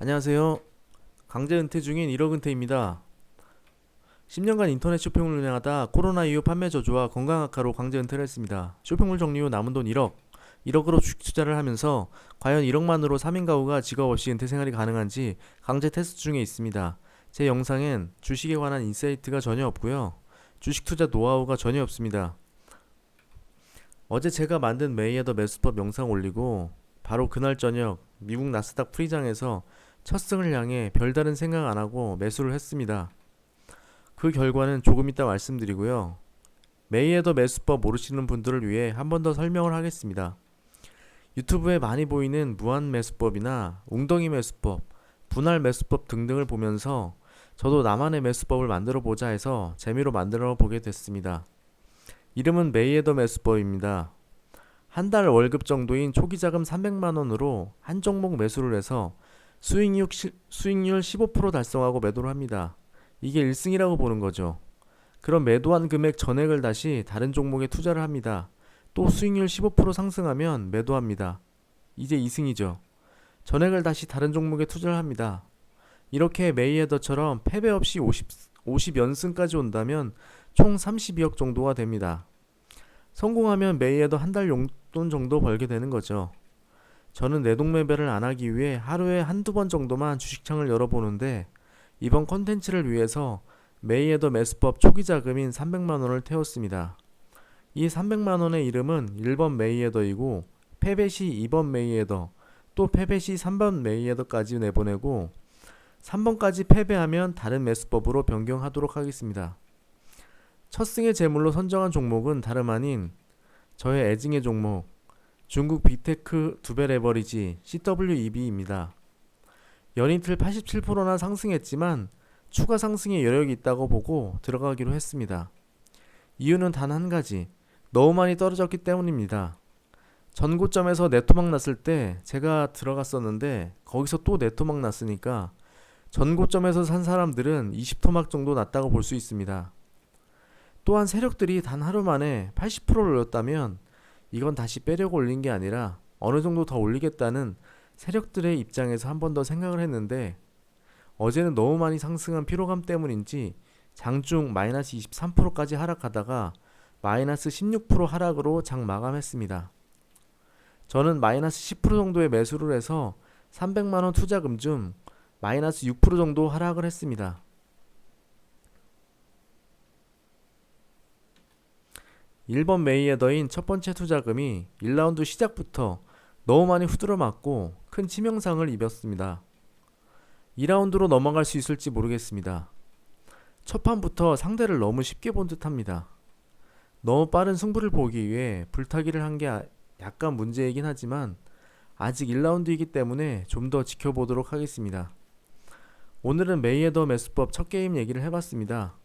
안녕하세요. 강제 은퇴 중인 1억 은퇴입니다. 10년간 인터넷 쇼핑을 운영하다 코로나 이후 판매 저조와 건강 악화로 강제 은퇴를 했습니다. 쇼핑몰 정리 후 남은 돈 1억. 1억으로 주식 투자를 하면서 과연 1억만으로 3인 가구가 직업 없이 은퇴 생활이 가능한지 강제 테스트 중에 있습니다. 제 영상엔 주식에 관한 인사이트가 전혀 없고요. 주식 투자 노하우가 전혀 없습니다. 어제 제가 만든 메이어더 매수법 영상 올리고 바로 그날 저녁 미국 나스닥 프리장에서 첫 승을 향해 별다른 생각 안 하고 매수를 했습니다. 그 결과는 조금 이따 말씀드리고요. 메이에더 매수법 모르시는 분들을 위해 한 번 더 설명을 하겠습니다. 유튜브에 많이 보이는 무한 매수법이나 웅덩이 매수법, 분할 매수법 등등을 보면서 저도 나만의 매수법을 만들어 보자 해서 재미로 만들어 보게 됐습니다. 이름은 메이에더 매수법입니다. 한 달 월급 정도인 초기 자금 300만 원으로 한 종목 매수를 해서 수익률, 시- 수익률 15% 달성하고 매도를 합니다. 이게 1승이라고 보는 거죠. 그럼 매도한 금액 전액을 다시 다른 종목에 투자를 합니다. 또 수익률 15% 상승하면 매도합니다. 이제 2승이죠. 전액을 다시 다른 종목에 투자를 합니다. 이렇게 메이헤더처럼 패배 없이 50, 50연승까지 온다면 총 32억 정도가 됩니다. 성공하면 메이헤더 한 달 용돈 정도 벌게 되는 거죠. 저는 내동매매를 안 하기 위해 하루에 한두 번 정도만 주식창을 열어보는데 이번 컨텐츠를 위해서 메이에더 매수법 초기 자금인 300만 원을 태웠습니다. 이 300만 원의 이름은 1번 메이에더이고 패배 시 2번 메이에더 또 패배 시 3번 메이에더까지 내보내고 3번까지 패배하면 다른 매수법으로 변경하도록 하겠습니다. 첫 승의 제물로 선정한 종목은 다름 아닌 저의 애증의 종목 중국 빅테크 두배 레버리지 CWEB입니다. 연이틀 87%나 상승했지만 추가 상승의 여력이 있다고 보고 들어가기로 했습니다. 이유는 단 한 가지. 너무 많이 떨어졌기 때문입니다. 전고점에서 네토막 났을 때 제가 들어갔었는데 거기서 또 네토막 났으니까 전고점에서 산 사람들은 20토막 정도 났다고 볼 수 있습니다. 또한 세력들이 단 하루 만에 80%를 올렸다면 이건 다시 빼려고 올린 게 아니라 어느 정도 더 올리겠다는 세력들의 입장에서 한 번 더 생각을 했는데 어제는 너무 많이 상승한 피로감 때문인지 장중 마이너스 23%까지 하락하다가 마이너스 16% 하락으로 장 마감했습니다. 저는 마이너스 10% 정도의 매수를 해서 300만원 투자금 중 마이너스 6% 정도 하락을 했습니다. 일번 메이에더인 첫 번째 투자금이 1라운드 시작부터 너무 많이 후드러 맞고 큰 치명상을 입었습니다. 2라운드로 넘어갈 수 있을지 모르겠습니다. 첫 판부터 상대를 너무 쉽게 본 듯합니다. 너무 빠른 승부를 보기 위해 불타기를 한 게 약간 문제이긴 하지만 아직 1라운드이기 때문에 좀 더 지켜보도록 하겠습니다. 오늘은 메이에더 매수법 첫 게임 얘기를 해봤습니다.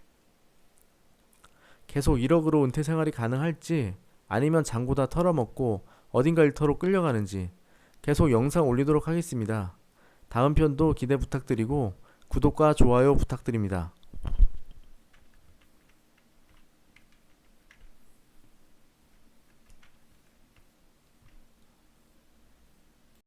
계속 1억으로 은퇴 생활이 가능할지 아니면 장고 다 털어먹고 어딘가 일터로 끌려가는지 계속 영상 올리도록 하겠습니다. 다음 편도 기대 부탁드리고 구독과 좋아요 부탁드립니다.